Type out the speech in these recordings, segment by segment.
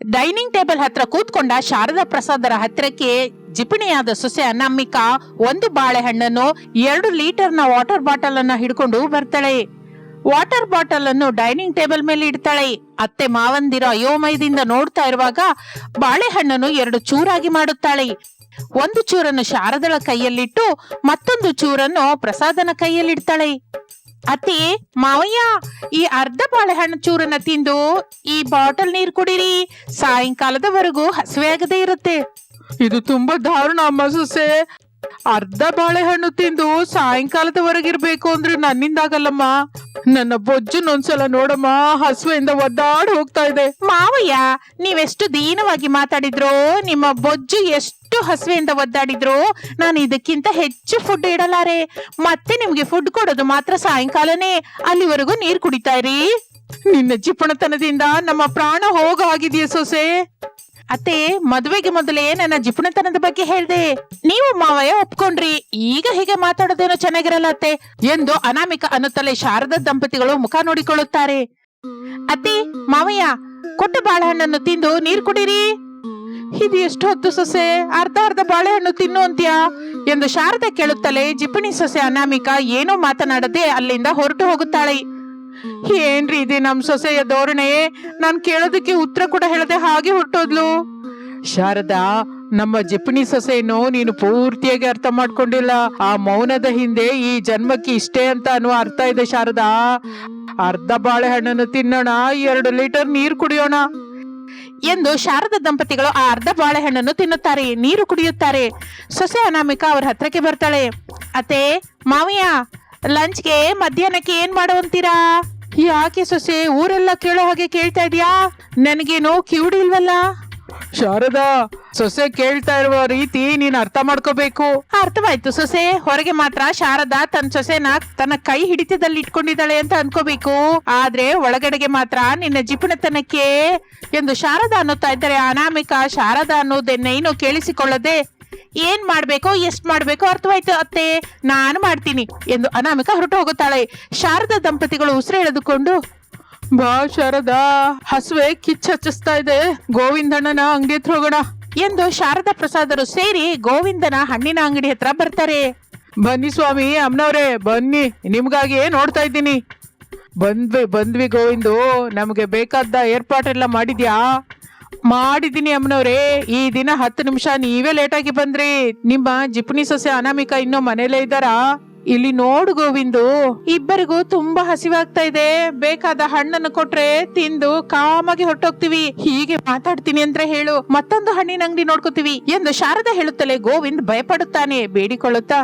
Dining table ಹತ್ರ ಕೂತ್ಕೊಂಡ ಶಾರದಾ ಪ್ರಸಾದರ ಹತ್ತಿರಕ್ಕೆ ಜಿಪಣಿಯಾದ ಸೊಸೆ ಅನಾಮಿಕ ಒಂದು ಬಾಳೆಹಣ್ಣನ್ನು ಎರಡು ಲೀಟರ್ನ ವಾಟರ್ ಬಾಟಲ್ ಅನ್ನ ಹಿಡ್ಕೊಂಡು ಬರ್ತಾಳೆ. ವಾಟರ್ ಬಾಟಲ್ ಅನ್ನು ಡೈನಿಂಗ್ ಟೇಬಲ್ ಮೇಲೆ ಇಡ್ತಾಳೆ. ಅತ್ತೆ ಮಾವಂದಿರ ಅಯೋಮಯದಿಂದ ನೋಡ್ತಾ ಇರುವಾಗ ಬಾಳೆಹಣ್ಣನ್ನು ಎರಡು ಚೂರಾಗಿ ಮಾಡುತ್ತಾಳೆ. ಒಂದು ಚೂರನ್ನು ಶಾರದಳ ಕೈಯಲ್ಲಿಟ್ಟು ಮತ್ತೊಂದು ಚೂರನ್ನು ಪ್ರಸಾದನ ಕೈಯಲ್ಲಿಡ್ತಾಳೆ. ಅತ್ತೆ, ಮಾವಯ್ಯ, ಈ ಅರ್ಧ ಬಾಳೆಹಣ್ಣು ಚೂರನ್ನ ತಿಂದು ಈ ಬಾಟಲ್ ನೀರು ಕುಡಿರಿ. ಸಾಯಂಕಾಲದವರೆಗೂ ಹಸಿವೆ ಆಗದೆ ಇರುತ್ತೆ. ಇದು ತುಂಬಾ ದಾರುಣ ಅಮ್ಮ ಸೊಸೆ. ಅರ್ಧ ಬಾಳೆಹಣ್ಣು ತಿಂದು ಸಾಯಂಕಾಲದವರೆಗಿರ್ಬೇಕು ಅಂದ್ರೆ ನನ್ನಿಂದಾಗಲ್ಲಮ್ಮ. ನನ್ನ ಬೊಜ್ಜನೊಂದ್ಸಲ ನೋಡಮ್ಮ. ಹಸುವೆಯಿಂದ ಒದ್ದಾಡ್ ಹೋಗ್ತಾ ಇದೆ. ಮಾವಯ್ಯ ನೀವೆಷ್ಟು ದೀನವಾಗಿ ಮಾತಾಡಿದ್ರು ನಿಮ್ಮ ಬೊಜ್ಜು ಎಷ್ಟು ಹಸುವೆಯಿಂದ ಒದ್ದಾಡಿದ್ರು ನಾನು ಇದಕ್ಕಿಂತ ಹೆಚ್ಚು ಫುಡ್ ಇಡಲಾರೆ. ಮತ್ತೆ ನಿಮ್ಗೆ ಫುಡ್ ಕೊಡೋದು ಮಾತ್ರ ಸಾಯಂಕಾಲನೇ. ಅಲ್ಲಿವರೆಗೂ ನೀರ್ ಕುಡಿತಾ ಇರಿ. ನಿನ್ನ ಜಿಪಣತನದಿಂದ ನಮ್ಮ ಪ್ರಾಣ ಹೋಗ ಆಗಿದೆಯಾ ಸೊಸೆ? ಅತ್ತೆ, ಮದುವೆಗೆ ಮೊದಲೇ ನನ್ನ ಜಿಪುಣತನದ ಬಗ್ಗೆ ಹೇಳ್ದೆ. ನೀವು ಮಾವಯ್ಯ ಒಪ್ಕೊಂಡ್ರಿ. ಈಗ ಹೀಗೆ ಮಾತಾಡೋದೇನೋ ಚೆನ್ನಾಗಿರಲ್ಲ ಅತ್ತೆ ಎಂದು ಅನಾಮಿಕ ಅನ್ನುತ್ತಲೇ ಶಾರದ ದಂಪತಿಗಳು ಮುಖ ನೋಡಿಕೊಳ್ಳುತ್ತಾರೆ. ಅತ್ತೆ, ಮಾವಯ್ಯ, ಕೊಟ್ಟ ಬಾಳೆಹಣ್ಣನ್ನು ತಿಂದು ನೀರ್ ಕುಡೀರಿ. ಇದು ಎಷ್ಟು ಹೊತ್ತು ಸೊಸೆ, ಅರ್ಧ ಅರ್ಧ ಬಾಳೆಹಣ್ಣು ತಿನ್ನು ಅಂತ್ಯಾ ಎಂದು ಶಾರದ ಕೇಳುತ್ತಲೇ ಜಿಪಣಿ ಸೊಸೆ ಅನಾಮಿಕ ಏನೋ ಮಾತನಾಡದೆ ಅಲ್ಲಿಂದ ಹೊರಟು ಹೋಗುತ್ತಾಳೆ. ಏನ್ರಿ ಇದೆ ನಮ್ ಸೊಸೆಯ ಧೋರಣೆ ನಾನ್ ಕೇಳೋದಕ್ಕೆ ಉತ್ತರ ಕೂಡ ಹೇಳದೆ ಹಾಗೆ ಹೊರಟೋದ್ಲು ಶಾರದಾ, ನಮ್ಮ ಜಿಪಣಿ ಸೊಸೆಯನ್ನು ನೀನು ಪೂರ್ತಿಯಾಗಿ ಅರ್ಥ ಮಾಡ್ಕೊಂಡಿಲ್ಲ. ಆ ಮೌನದ ಹಿಂದೆ ಈ ಜನ್ಮಕ್ಕೆ ಇಷ್ಟೇ ಅಂತ ಅನ್ನುವ ಅರ್ಥ ಇದೆ ಶಾರದಾ. ಅರ್ಧ ಬಾಳೆಹಣ್ಣನ್ನು ತಿನ್ನೋಣ, ಎರಡು ಲೀಟರ್ ನೀರು ಕುಡಿಯೋಣ. ಎಂದು ಶಾರದ ದಂಪತಿಗಳು ಆ ಅರ್ಧ ಬಾಳೆಹಣ್ಣನ್ನು ತಿನ್ನುತ್ತಾರೆ, ನೀರು ಕುಡಿಯುತ್ತಾರೆ. ಸೊಸೆ ಅನಾಮಿಕಾ ಅವ್ರ ಹತ್ರಕ್ಕೆ ಬರ್ತಾಳೆ. ಅತ್ತೆ, ಮಾವಯ್ಯ ಲಂಚ್ಗೆ ಮಧ್ಯಾಹ್ನಕ್ಕೆ ಏನ್ ಮಾಡುವಂತೀರಾ? ಯಾಕೆ ಸೊಸೆ ಊರೆಲ್ಲ ಕೇಳೋ ಹಾಗೆ ಕೇಳ್ತಾ ಇದೀಯಾ? ನನಗೇನು ಕಿವಿಡಿಲ್ವಲ್ಲ ಶಾರದಾ ಸೊಸೆ ಕೇಳ್ತಾ ಇರುವ ರೀತಿ ನೀನ್ ಅರ್ಥ ಮಾಡ್ಕೋಬೇಕು. ಅರ್ಥವಾಯ್ತು ಸೊಸೆ. ಹೊರಗೆ ಮಾತ್ರ ಶಾರದಾ ತನ್ನ ಸೊಸೆನ ತನ್ನ ಕೈ ಹಿಡಿತದಲ್ಲಿ ಇಟ್ಕೊಂಡಿದ್ದಾಳೆ ಅಂತ ಅನ್ಕೋಬೇಕು. ಆದ್ರೆ ಒಳಗಡೆಗೆ ಮಾತ್ರ ನಿನ್ನ ಜಿಪುಣತನಕ್ಕೆ ಎಂದು ಶಾರದಾ ಅನ್ನುತ್ತಾ ಇದ್ದಾರೆ. ಅನಾಮಿಕ ಶಾರದಾ ಅನ್ನೋದನ್ನೇನು ಕೇಳಿಸಿಕೊಳ್ಳದೆ ಏನ್ ಮಾಡ್ಬೇಕೋ, ಎಷ್ಟ್ ಮಾಡ್ಬೇಕೋ ಅರ್ಥವಾಯ್ತು ಅತ್ತೆ. ನಾನು ಮಾಡ್ತೀನಿ ಎಂದು ಅನಾಮಿಕ ಹೊರಟು ಹೋಗುತ್ತಾಳೆ. ಶಾರದಾ ದಂಪತಿಗಳು ಉಸಿರು ಎಳೆದುಕೊಂಡು, ಬಾ ಶಾರದಾ, ಹಸುವೆ ಕಿಚ್ಚ ಹಚ್ಚಿಸ್ತಾ ಇದೆ. ಗೋವಿಂದಣ್ಣನ ಅಂಗಡಿ ಹತ್ರ ಹೋಗೋಣ ಎಂದು ಶಾರದಾ ಪ್ರಸಾದರು ಸೇರಿ ಗೋವಿಂದನ ಹಣ್ಣಿನ ಅಂಗಡಿ ಹತ್ರ ಬರ್ತಾರೆ. ಬನ್ನಿ ಸ್ವಾಮಿ, ಅಮ್ಮನವ್ರೆ, ಬನ್ನಿ. ನಿಮ್ಗಾಗಿ ನೋಡ್ತಾ ಇದ್ದೀನಿ. ಬಂದ್ವಿ ಬಂದ್ವಿ ಗೋವಿಂದು. ನಮಗೆ ಬೇಕಾದ ಏರ್ಪಾಟೆಲ್ಲ ಮಾಡಿದ್ಯಾ? ಮಾಡಿದ್ದೀನಿ ಅಮ್ಮನವ್ರೆ. ಈ ದಿನ ಹತ್ತು ನಿಮಿಷ ನೀವೇ ಲೇಟಾಗಿ ಬಂದ್ರಿ. ನಿಮ್ಮ ಜಿಪ್ನಿ ಸೊಸೆ ಅನಾಮಿಕ ಇನ್ನೂ ಮನೇಲೇ ಇದ್ದಾರಾ? ಇಲ್ಲಿ ನೋಡು ಗೋವಿಂದು. ಇಬ್ಬರಿಗೂ ತುಂಬಾ ಹಸಿವಾಗ್ತಾ ಇದೆ. ಬೇಕಾದ ಹಣ್ಣನ್ನು ಕೊಟ್ರೆ ತಿಂದು ಕಾಮಾಗಿ ಹೊರಟೋಗ್ತೀವಿ. ಹೀಗೆ ಮಾತಾಡ್ತೀನಿ ಅಂತ ಹೇಳು. ಮತ್ತೊಂದು ಹಣ್ಣಿನ ಅಂಗಡಿ ನೋಡ್ಕೋತೀವಿ ಎಂದು ಶಾರದಾ ಹೇಳುತ್ತಲೇ ಗೋವಿಂದ್ ಭಯಪಡುತ್ತಾನೆ. ಬೇಡಿಕೊಳ್ಳುತ್ತಾ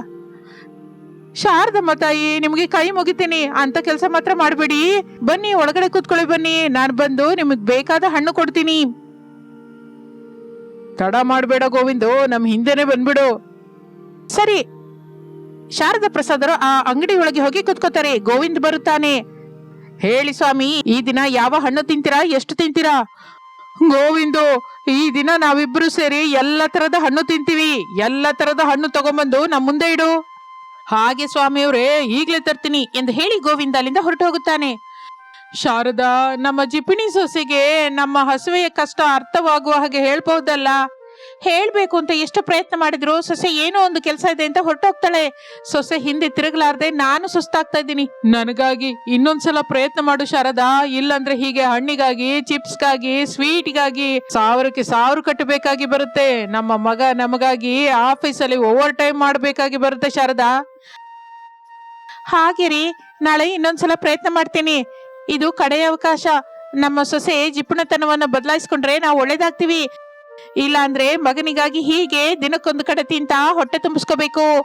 ಶಾರದಮ್ಮ ತಾಯಿ ನಿಮ್ಗೆ ಕೈ ಮುಗಿತೀನಿ. ಅಂತ ಕೆಲಸ ಮಾತ್ರ ಮಾಡಬೇಡಿ. ಬನ್ನಿ, ಒಳಗಡೆ ಕೂತ್ಕೊಳ್ಳಿ ಬನ್ನಿ. ನಾನು ಬಂದು ನಿಮಗ್ ಬೇಕಾದ ಹಣ್ಣು ಕೊಡ್ತೀನಿ. ತಡ ಮಾಡಬೇಡ ಗೋವಿಂದು, ನಮ್ ಹಿಂದೆನೆ ಬಂದ್ಬಿಡು. ಸರಿ ಶಾರದಾ ಪ್ರಸಾದರು ಆ ಅಂಗಡಿ ಒಳಗೆ ಹೋಗಿ ಕುತ್ಕೋತಾರೆ. ಗೋವಿಂದ್ ಬರುತ್ತಾನೆ. ಹೇಳಿ ಸ್ವಾಮಿ, ಈ ದಿನ ಯಾವ ಹಣ್ಣು ತಿಂತೀರಾ, ಎಷ್ಟು ತಿಂತೀರಾ? ಗೋವಿಂದು, ಈ ದಿನ ನಾವಿಬ್ರು ಸೇರಿ ಎಲ್ಲ ತರದ ಹಣ್ಣು ತಿಂತೀವಿ. ಎಲ್ಲ ತರದ ಹಣ್ಣು ತಗೊಂಬಂದು ನಮ್ ಮುಂದೆ ಇಡು. ಹಾಗೆ ಸ್ವಾಮಿಯವ್ರೆ, ಈಗ್ಲೇ ತರ್ತೀನಿ ಎಂದು ಹೇಳಿ ಗೋವಿಂದ ಅಲ್ಲಿಂದ ಹೊರಟು ಹೋಗುತ್ತಾನೆ. ಶಾರದಾ, ನಮ್ಮ ಜಿಪಿಣಿ ಸೊಸೆಗೆ ನಮ್ಮ ಹಸುವೆಯ ಕಷ್ಟ ಅರ್ಥವಾಗುವ ಹಾಗೆ ಹೇಳ್ಬಹುದಲ್ಲ ಹೇಳ್ಬೇಕು ಅಂತ ಎಷ್ಟು ಪ್ರಯತ್ನ ಮಾಡಿದ್ರು, ಸೊಸೆ ಏನೋ ಒಂದು ಕೆಲಸ ಇದೆ ಅಂತ ಹೊರಟೋಗ್ತಾಳೆ. ಸೊಸೆ ಹಿಂದೆ ತಿರುಗಲಾರ್ದೆ ನಾನು ಸುಸ್ತಾಗ್ತಾ ಇದ್ದೀನಿ. ನನಗಾಗಿ ಇನ್ನೊಂದ್ಸಲ ಪ್ರಯತ್ನ ಮಾಡು ಶಾರದಾ. ಇಲ್ಲಂದ್ರೆ ಹೀಗೆ ಹಣ್ಣಿಗಾಗಿ, ಚಿಪ್ಸ್ಗಾಗಿ, ಸ್ವೀಟ್ಗಾಗಿ ಸಾವಿರಕ್ಕೆ ಸಾವಿರ ಕಟ್ಟಬೇಕಾಗಿ ಬರುತ್ತೆ. ನಮ್ಮ ಮಗ ನಮಗಾಗಿ ಆಫೀಸಲ್ಲಿ ಓವರ್ ಟೈಮ್ ಮಾಡಬೇಕಾಗಿ ಬರುತ್ತೆ ಶಾರದಾ. ಹಾಗೆ ರೀ, ನಾಳೆ ಇನ್ನೊಂದ್ಸಲ ಪ್ರಯತ್ನ ಮಾಡ್ತೀನಿ. ಇದು ಕಡೆಯ ಅವಕಾಶ. ನಮ್ಮ ಸೊಸೆ ಜಿಪುಣತನವನ್ನು ಬದಲಾಯಿಸ್ಕೊಂಡ್ರೆ ನಾವು ಒಳ್ಳೇದಾಗ್ತೀವಿ. ಇಲ್ಲ ಅಂದ್ರೆ ಮಗನಿಗಾಗಿ ಹೀಗೆ ದಿನಕ್ಕೊಂದು ಕಡೆ ತಿಂತ ಹೊಟ್ಟೆ ತುಂಬಿಸ್ಕೋಬೇಕು.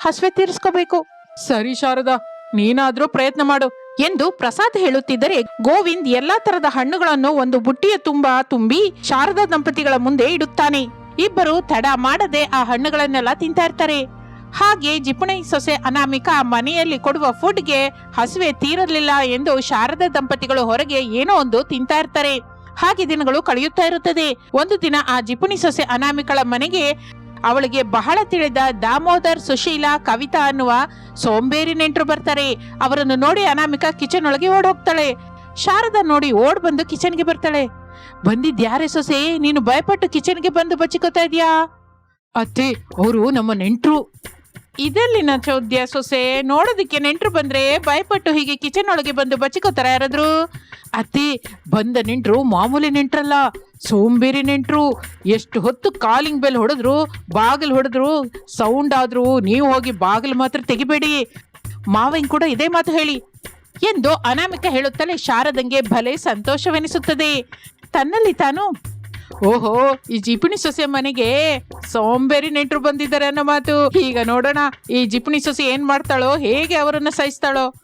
ಹಸುವೆ ತೀರಿಸ್ಕೋಬೇಕು. ಸರಿ ಶಾರದಾ, ನೀನಾದ್ರೂ ಪ್ರಯತ್ನ ಮಾಡು ಎಂದು ಪ್ರಸಾದ್ ಹೇಳುತ್ತಿದ್ದರೆ ಗೋವಿಂದ್ ಎಲ್ಲಾ ತರದ ಹಣ್ಣುಗಳನ್ನು ಒಂದು ಬುಟ್ಟಿಯ ತುಂಬಾ ತುಂಬಿ ಶಾರದಾ ದಂಪತಿಗಳ ಮುಂದೆ ಇಡುತ್ತಾನೆ. ಇಬ್ಬರು ತಡ ಮಾಡದೆ ಆ ಹಣ್ಣುಗಳನ್ನೆಲ್ಲ ತಿಂತಾ ಇರ್ತಾರೆ. ಹಾಗೆ ಜಿಪುಣಿ ಸೊಸೆ ಅನಾಮಿಕಾ ಮನೆಯಲ್ಲಿ ಕೊಡುವ ಫುಡ್ಗೆ ಹಸುವೆ ತೀರಲಿಲ್ಲ ಎಂದು ಶಾರದ ದಂಪತಿಗಳು ಹೊರಗೆ ಏನೋ ಒಂದು ತಿಂತಾ ಇರ್ತಾರೆ. ಹಾಗೆ ದಿನಗಳು ಕಳೆಯುತ್ತಾ ಇರುತ್ತದೆ. ಒಂದು ದಿನ ಆ ಜಿಪುಣಿ ಸೊಸೆ ಅನಾಮಿಕಳ ಮನೆಗೆ ಅವಳಿಗೆ ಬಹಳ ತಿಳಿದ ದಾಮೋದರ್, ಸುಶೀಲಾ, ಕವಿತಾ ಅನ್ನುವ ಸೋಂಬೇರಿ ನೆಂಟರು ಬರ್ತಾರೆ. ಅವರನ್ನು ನೋಡಿ ಅನಾಮಿಕಾ ಕಿಚನ್ ಒಳಗೆ ಓಡೋಗ್ತಾಳೆ. ಶಾರದಾ ನೋಡಿ ಓಡ್ ಬಂದು ಕಿಚನ್ಗೆ ಬರ್ತಾಳೆ. ಬಂದಿದ್ಯಾರೇ ಸೊಸೆ? ನೀನು ಭಯಪಟ್ಟು ಕಿಚನ್ಗೆ ಬಂದು ಬಚ್ಚಿಕೋತಾ ಇದ್ಯಾ? ಅತ್ತೆ, ಅವರು ನಮ್ಮ ನೆಂಟ್ರು. ಇದೆಲ್ಲಿನ ಚೌದ್ಯ ಸೊಸೆ? ನೋಡೋದಕ್ಕೆ ನೆಂಟರು ಬಂದ್ರೆ ಭಯಪಟ್ಟು ಹೀಗೆ ಕಿಚನ್ ಒಳಗೆ ಬಂದು ಬಚ್ಚಿಕೋತಾರ ಯಾರಾದ್ರು? ಅತಿ ಬಂದ ನೆಂಟರು ಮಾಮೂಲಿ ನೆಂಟ್ರಲ್ಲ, ಸೋಂಬೇರಿ ನೆಂಟರು. ಎಷ್ಟು ಹೊತ್ತು ಕಾಲಿಂಗ್ ಬೆಲ್ ಹೊಡೆದ್ರು, ಬಾಗಿಲು ಹೊಡೆದ್ರು ಸೌಂಡ್ ಆದ್ರು, ನೀವು ಹೋಗಿ ಬಾಗಿಲು ಮಾತ್ರ ತೆಗಿಬೇಡಿ. ಮಾವಿನ ಕೂಡ ಇದೇ ಮಾತು ಹೇಳಿ. ಎಂದು ಅನಾಮಿಕ ಹೇಳುತ್ತಲೇ ಶಾರದಂಗೆ ಭಲೆ ಸಂತೋಷವೆನಿಸುತ್ತದೆ. ತನ್ನಲ್ಲಿ ತಾನು ಓಹೋ, ಈ ಜಿಪುಣಿ ಸೊಸೆ ಮನೆಗೆ ಸೋಂಬೇರಿ ನೆಂಟರು ಬಂದಿದ್ದಾರೆ ಅನ್ನೋ ಮಾತು. ಈಗ ನೋಡೋಣ, ಈ ಜಿಪುಣಿ ಸೊಸೆ ಏನ್ ಮಾಡ್ತಾಳೋ, ಹೇಗೆ ಅವರನ್ನ ಸಹಿಸ್ತಾಳೋ?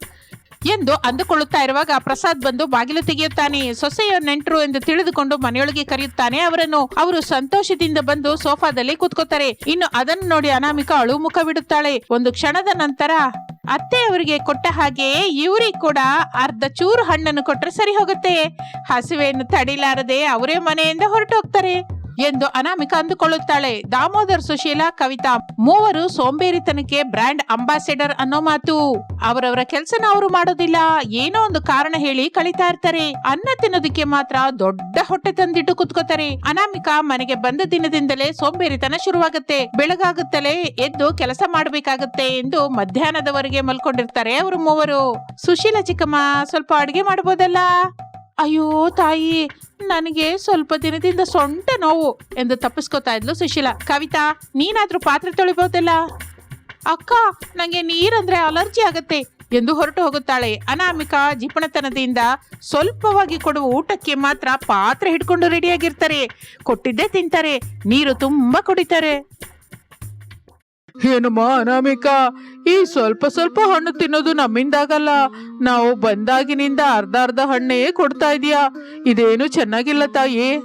ಎಂದು ಅಂದುಕೊಳ್ಳುತ್ತಾ ಇರುವಾಗ ಪ್ರಸಾದ್ ಬಂದು ಬಾಗಿಲು ತೆಗೆಯುತ್ತಾನೆ. ಸೊಸೆಯ ನೆಂಟರು ಎಂದು ತಿಳಿದುಕೊಂಡು ಮನೆಯೊಳಗೆ ಕರೆಯುತ್ತಾನೆ ಅವರನ್ನು. ಅವರು ಸಂತೋಷದಿಂದ ಬಂದು ಸೋಫಾದಲ್ಲಿ ಕೂತ್ಕೋತಾರೆ. ಇನ್ನು ಅದನ್ನು ನೋಡಿ ಅನಾಮಿಕ ಅಳು ಮುಖ ಬಿಡುತ್ತಾಳೆ. ಒಂದು ಕ್ಷಣದ ನಂತರ ಅತ್ತೆ ಅವರಿಗೆ ಕೊಟ್ಟ ಹಾಗೆ ಇವರಿಗೆ ಕೂಡ ಅರ್ಧ ಚೂರು ಹಣ್ಣನ್ನು ಕೊಟ್ಟರೆ ಸರಿ ಹೋಗುತ್ತೆ. ಹಸುವೆಯನ್ನು ತಡಿಲಾರದೆ ಅವರೇ ಮನೆಯಿಂದ ಹೊರಟು ಹೋಗ್ತಾರೆ ಎಂದು ಅನಾಮಿಕ ಅಂದುಕೊಳ್ಳುತ್ತಾಳೆ. ದಾಮೋದರ್, ಸುಶೀಲಾ, ಕವಿತಾ ಮೂವರು ಸೋಂಬೇರಿತನಕ್ಕೆ ಬ್ರ್ಯಾಂಡ್ ಅಂಬಾಸಿಡರ್ ಅನ್ನೋ ಮಾತು. ಅವರವರ ಕೆಲಸನ ಅವರು ಮಾಡೋದಿಲ್ಲ. ಏನೋ ಒಂದು ಕಾರಣ ಹೇಳಿ ಕಳಿತಾ ಇರ್ತಾರೆ. ಅನ್ನ ತಿನ್ನೋದಕ್ಕೆ ಮಾತ್ರ ದೊಡ್ಡ ಹೊಟ್ಟೆ ತಂದಿಟ್ಟು ಕುತ್ಕೋತಾರೆ. ಅನಾಮಿಕ ಮನೆಗೆ ಬಂದ ದಿನದಿಂದಲೇ ಸೋಂಬೇರಿತನ ಶುರುವಾಗುತ್ತೆ. ಬೆಳಗಾಗುತ್ತಲೇ ಎದ್ದು ಕೆಲಸ ಮಾಡಬೇಕಾಗುತ್ತೆ ಎಂದು ಮಧ್ಯಾಹ್ನದವರೆಗೆ ಮಲ್ಕೊಂಡಿರ್ತಾರೆ ಅವರು ಮೂವರು. ಸುಶೀಲ ಚಿಕ್ಕಮ್ಮ, ಸ್ವಲ್ಪ ಅಡಿಗೆ ಮಾಡ್ಬೋದಲ್ಲ? ಅಯ್ಯೋ ತಾಯಿ, ನನಗೆ ಸ್ವಲ್ಪ ದಿನದಿಂದ ಸೊಂಟ ನೋವು ಎಂದು ತಪ್ಪಿಸ್ಕೋತಾ ಇದ್ಲು ಸುಶೀಲಾ. ಕವಿತಾ, ನೀನಾದ್ರೂ ಪಾತ್ರೆ ತೊಳಿಬೋದಲ್ಲ? ಅಕ್ಕ ನನಗೆ ನೀರಂದ್ರೆ ಅಲರ್ಜಿ ಆಗತ್ತೆ ಎಂದು ಹೊರಟು ಹೋಗುತ್ತಾಳೆ. ಅನಾಮಿಕ ಜಿಪಣತನದಿಂದ ಸ್ವಲ್ಪವಾಗಿ ಕೊಡುವ ಊಟಕ್ಕೆ ಮಾತ್ರ ಪಾತ್ರೆ ಹಿಡ್ಕೊಂಡು ರೆಡಿಯಾಗಿರ್ತಾರೆ. ಕೊಟ್ಟಿದ್ದೇ ತಿಂತಾರೆ, ನೀರು ತುಂಬಾ ಕುಡಿತಾರೆ. ಏನಮ್ಮ ಅನಾಮಿಕ? ಈ ಸ್ವಲ್ಪ ಸ್ವಲ್ಪ ಹಣ್ಣು ತಿನ್ನೋದು ನಮ್ಮಿಂದಾಗಲ್ಲ. ನಾವು ಬಂದಾಗಿನಿಂದ ಅರ್ಧ ಅರ್ಧ ಹಣ್ಣೇ ಕೊಡ್ತಾ ಇದೀಯಾ. ಇದೇನು ಚೆನ್ನಾಗಿಲ್ಲ ತಾಯಿ.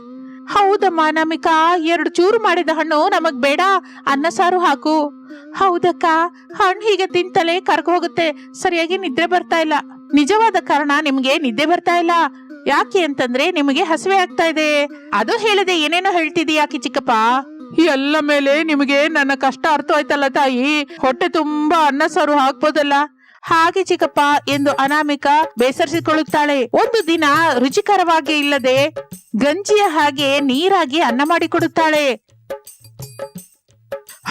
ಹೌದಮ್ಮ ನಮಿಕಾ ಎರಡು ಚೂರು ಮಾಡಿದ ಹಣ್ಣು ನಮಗ್ ಬೇಡ. ಅನ್ನ ಸಾರು ಹಾಕು. ಹೌದಕ್ಕ, ಹಣ್ಣು ಹೀಗೆ ತಿಂತಲೇ ಕರ್ಗ ಹೋಗುತ್ತೆ. ಸರಿಯಾಗಿ ನಿದ್ರೆ ಬರ್ತಾ ಇಲ್ಲ. ನಿಜವಾದ ಕಾರಣ ನಿಮ್ಗೆ ನಿದ್ದೆ ಬರ್ತಾ ಇಲ್ಲ. ಯಾಕೆ ಅಂತಂದ್ರೆ ನಿಮಗೆ ಹಸಿವೆ ಆಗ್ತಾ ಇದೆ. ಅದು ಹೇಳದೆ, ಏನೇನೋ ಹೇಳ್ತಿದ್ಯಾಕೆ ಚಿಕ್ಕಪ್ಪ? ಎಲ್ಲ ಮೇಲೆ ನಿಮಗೆ ನನ್ನ ಕಷ್ಟ ಅರ್ಥ ಆಯ್ತಲ್ಲ ತಾಯಿ? ಹೊಟ್ಟೆ ತುಂಬಾ ಅನ್ನ ಸಾರು ಹಾಕ್ಬೋದಲ್ಲ? ಹಾಗೆ ಚಿಕ್ಕಪ್ಪ ಎಂದು ಅನಾಮಿಕ ಬೇಸರಿಸಿಕೊಳ್ಳುತ್ತಾಳೆ. ಒಂದು ದಿನ ರುಚಿಕರವಾಗಿ ಇಲ್ಲದೆ ಗಂಜಿಯ ಹಾಗೆ ನೀರಾಗಿ ಅನ್ನ ಮಾಡಿಕೊಡುತ್ತಾಳೆ.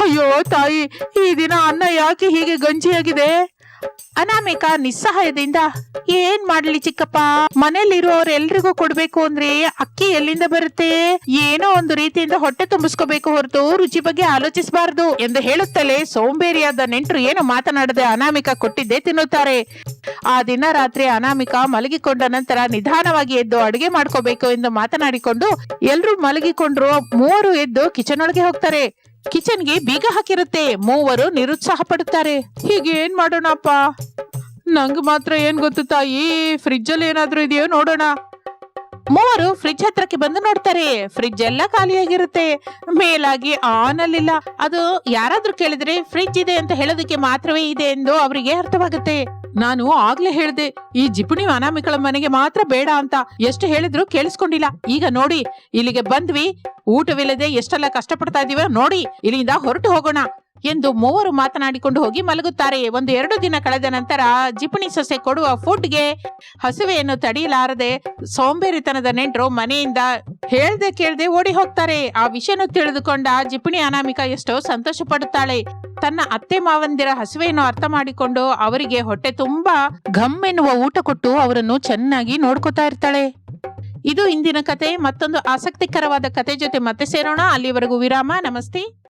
ಅಯ್ಯೋ ತಾಯಿ, ಈ ದಿನ ಅನ್ನ ಯಾಕೆ ಹೀಗೆ ಗಂಜಿಯಾಗಿದೆ? ಅನಾಮಿಕ ನಿಸ್ಸಹಾಯದಿಂದ ಏನ್ ಮಾಡ್ಲಿ ಚಿಕ್ಕಪ್ಪ? ಮನೇಲಿರೋರೆಲ್ರಿಗೂ ಕೊಡ್ಬೇಕು ಅಂದ್ರೆ ಅಕ್ಕಿ ಎಲ್ಲಿಂದ ಬರುತ್ತೆ? ಏನೋ ಒಂದು ರೀತಿಯಿಂದ ಹೊಟ್ಟೆ ತುಂಬಿಸ್ಕೋಬೇಕು ಹೊರತು ರುಚಿ ಬಗ್ಗೆ ಆಲೋಚಿಸಬಾರದು ಎಂದು ಹೇಳುತ್ತಲೇ ಸೋಂಬೇರಿಯಾದ ನೆಂಟರು ಏನು ಮಾತನಾಡದೆ ಅನಾಮಿಕ ಕೊಟ್ಟಿದ್ದೇ ತಿನ್ನುತ್ತಾರೆ. ಆ ದಿನ ರಾತ್ರಿ ಅನಾಮಿಕ ಮಲಗಿಕೊಂಡ ನಂತರ ನಿಧಾನವಾಗಿ ಎದ್ದು ಅಡುಗೆ ಮಾಡ್ಕೋಬೇಕು ಎಂದು ಮಾತನಾಡಿಕೊಂಡು ಎಲ್ರೂ ಮಲಗಿಕೊಂಡ್ರು ಮೂವರು ಎದ್ದು ಕಿಚನ್ ಒಳಗೆ ಹೋಗ್ತಾರೆ. ಕಿಚನ್ಗೆ ಬೀಗ ಹಾಕಿರುತ್ತೆ. ಮೂವರು ನಿರುತ್ಸಾಹ ಪಡುತ್ತಾರೆ ಹೀಗೆ ಏನ್ ಮಾಡೋಣಪ್ಪ? ನಂಗ್ ಮಾತ್ರ ಏನ್ ಗೊತ್ತು ತಾಯಿ? ಫ್ರಿಜ್ ಅಲ್ಲಿ ಏನಾದ್ರೂ ಇದೆಯೋ ನೋಡೋಣ. ಮೂವರು ಫ್ರಿಜ್ ಹತ್ರಕ್ಕೆ ಬಂದು ನೋಡ್ತಾರೆ. ಫ್ರಿಜ್ ಎಲ್ಲ ಖಾಲಿಯಾಗಿರುತ್ತೆ. ಮೇಲಾಗಿ ಆನ್ ಅಲ್ಲಿಲ್ಲ ಅದು ಯಾರಾದ್ರೂ ಕೇಳಿದ್ರೆ, ಫ್ರಿಜ್ ಇದೆ ಅಂತ ಹೇಳೋದಕ್ಕೆ ಮಾತ್ರವೇ ಇದೆ ಎಂದು ಅವರಿಗೆ ಅರ್ಥವಾಗುತ್ತೆ. ನಾನು ಆಗ್ಲೇ ಹೇಳ್ದೆ, ಈ ಜಿಪುಣಿ ಅನಾಮಿಕಳ ಮನೆಗೆ ಮಾತ್ರ ಬೇಡ ಅಂತ ಎಷ್ಟು ಹೇಳಿದ್ರು ಕೇಳಿಸ್ಕೊಂಡಿಲ್ಲ. ಈಗ ನೋಡಿ, ಇಲ್ಲಿಗೆ ಬಂದ್ವಿ, ಊಟವಿಲ್ಲದೆ ಎಷ್ಟೆಲ್ಲ ಕಷ್ಟಪಡ್ತಾ ಇದೀವ ನೋಡಿ, ಇಲ್ಲಿಂದ ಹೊರಟು ಹೋಗೋಣ. ಎಂದು ಮೂವರು ಮಾತನಾಡಿಕೊಂಡು ಹೋಗಿ ಮಲಗುತ್ತಾರೆ. ಒಂದು ಎರಡು ದಿನ ಕಳೆದ ನಂತರ ಜಿಪಣಿ ಸೊಸೆ ಕೊಡುವ ಫುಡ್ಗೆ ಹಸುವೆಯನ್ನು ತಡೆಯಲಾರದೆ ಸೋಂಬೇರಿತನದ ನೆಂಟರು ಮನೆಯಿಂದ ಹೇಳ್ದೆ ಕೇಳ್ದೆ ಓಡಿ ಹೋಗ್ತಾರೆ. ಆ ವಿಷಯನು ತಿಳಿದುಕೊಂಡ ಜಿಪಣಿ ಅನಾಮಿಕ ಎಷ್ಟೋ ಸಂತೋಷ ಪಡುತ್ತಾಳೆ ತನ್ನ ಅತ್ತೆ ಮಾವಂದಿರ ಹಸುವೆಯನ್ನು ಅರ್ಥ ಮಾಡಿಕೊಂಡು ಅವರಿಗೆ ಹೊಟ್ಟೆ ತುಂಬಾ ಘಮ್ ಎನ್ನುವ ಊಟ ಕೊಟ್ಟು ಅವರನ್ನು ಚೆನ್ನಾಗಿ ನೋಡ್ಕೋತಾ ಇರ್ತಾಳೆ. ಇದು ಇಂದಿನ ಕತೆ. ಮತ್ತೊಂದು ಆಸಕ್ತಿಕರವಾದ ಕತೆ ಜೊತೆ ಮತ್ತೆ ಸೇರೋಣ. ಅಲ್ಲಿವರೆಗೂ ವಿರಾಮ. ನಮಸ್ತೆ.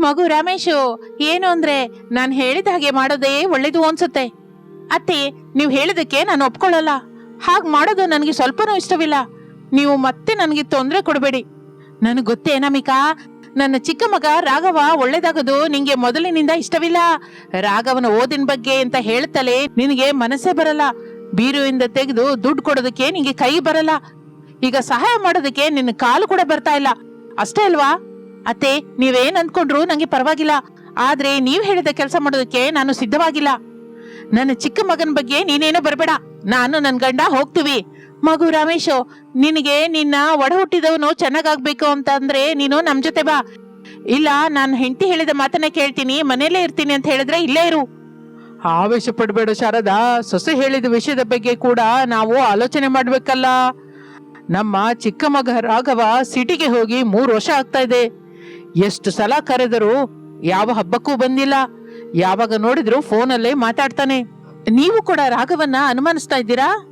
ಮಗು ರಮೇಶು, ಏನು ಅಂದ್ರೆ ನಾನು ಹೇಳಿದ ಹಾಗೆ ಮಾಡೋದೇ ಒಳ್ಳೇದು ಅನ್ಸುತ್ತೆ. ಅತ್ತೆ, ನೀವು ಹೇಳಿದಕ್ಕೆ ನಾನು ಒಪ್ಕೊಳ್ಳಲ್ಲ. ಹಾಗೆ ಮಾಡೋದು ನನಗೆ ಸ್ವಲ್ಪನೂ ಇಷ್ಟವಿಲ್ಲ. ನೀವು ಮತ್ತೆ ನನಗೆ ತೊಂದರೆ ಕೊಡಬೇಡಿ. ನನಗೆ ಗೊತ್ತೇ ನಮಿಕಾ? ನನ್ನ ಚಿಕ್ಕ ಮಗ ರಾಘವ ಒಳ್ಳೇದಾಗೋದು ನಿಂಗೆ ಮೊದಲಿನಿಂದ ಇಷ್ಟವಿಲ್ಲ. ರಾಘವನ ಓದಿನ ಬಗ್ಗೆ ಅಂತ ಹೇಳ್ತಲೇ ನಿನಗೆ ಮನಸ್ಸೇ ಬರಲ್ಲ. ಬೀರುವಿಂದ ತೆಗೆದು ದುಡ್ಡು ಕೊಡೋದಕ್ಕೆ ನಿಂಗೆ ಕೈ ಬರಲ್ಲ. ಈಗ ಸಹಾಯ ಮಾಡೋದಕ್ಕೆ ನಿನ್ನ ಕಾಲು ಕೂಡ ಬರ್ತಾ ಇಲ್ಲ. ಅಷ್ಟೇ ಅಲ್ವಾ? ಅತ್ತೆ, ನೀವೇನ್ ಅಂದ್ಕೊಂಡ್ರು ನಂಗೆ ಪರವಾಗಿಲ್ಲ. ಆದ್ರೆ ನೀವ್ ಹೇಳಿದ ಕೆಲಸ ಮಾಡೋದಕ್ಕೆ ನಾನು ಸಿದ್ಧವಾಗಿಲ್ಲ. ನನ್ನ ಚಿಕ್ಕ ಮಗನ ಬಗ್ಗೆ ನೀನೇನೋ ಬರಬೇಡ. ನಾನು ನನ್ ಗಂಡ ಹೋಗ್ತೀವಿ. ಮಗು ರಮೇಶ್, ನಿನಗೆ ನಿನ್ನ ಒಡ ಹುಟ್ಟಿದವನು ಚೆನ್ನಾಗಾಗ್ಬೇಕು ಅಂತ ಅಂದ್ರೆ ನೀನು ನಮ್ ಜೊತೆ ಬಾ. ಇಲ್ಲ, ನಾನು ಹೆಂಡತಿ ಹೇಳಿದ ಮಾತನ್ನ ಕೇಳ್ತೀನಿ ಮನೇಲೇ ಇರ್ತೀನಿ ಅಂತ ಹೇಳಿದ್ರೆ ಇಲ್ಲೇ ಇರು. ಆವೇಶ ಪಡ್ಬೇಡ ಶಾರದಾ. ಸೊಸೆ ಹೇಳಿದ ವಿಷಯದ ಬಗ್ಗೆ ಕೂಡ ನಾವು ಆಲೋಚನೆ ಮಾಡ್ಬೇಕಲ್ಲ. ನಮ್ಮ ಚಿಕ್ಕ ಮಗ ರಾಘವ ಸಿಟಿಗೆ ಹೋಗಿ ಮೂರು ವರ್ಷ ಆಗ್ತಾ ಇದೆ. ಎಷ್ಟು ಸಲ ಕರೆದರೂ ಯಾವ ಹಬ್ಬಕ್ಕೂ ಬಂದಿಲ್ಲ. ಯಾವಾಗ ನೋಡಿದ್ರು ಫೋನಲ್ಲೇ ಮಾತಾಡ್ತಾನೆ. ನೀವು ಕೂಡ ರಾಘವನ್ನ ಅನುಮಾನಿಸ್ತಾ ಇದ್ದೀರಾ?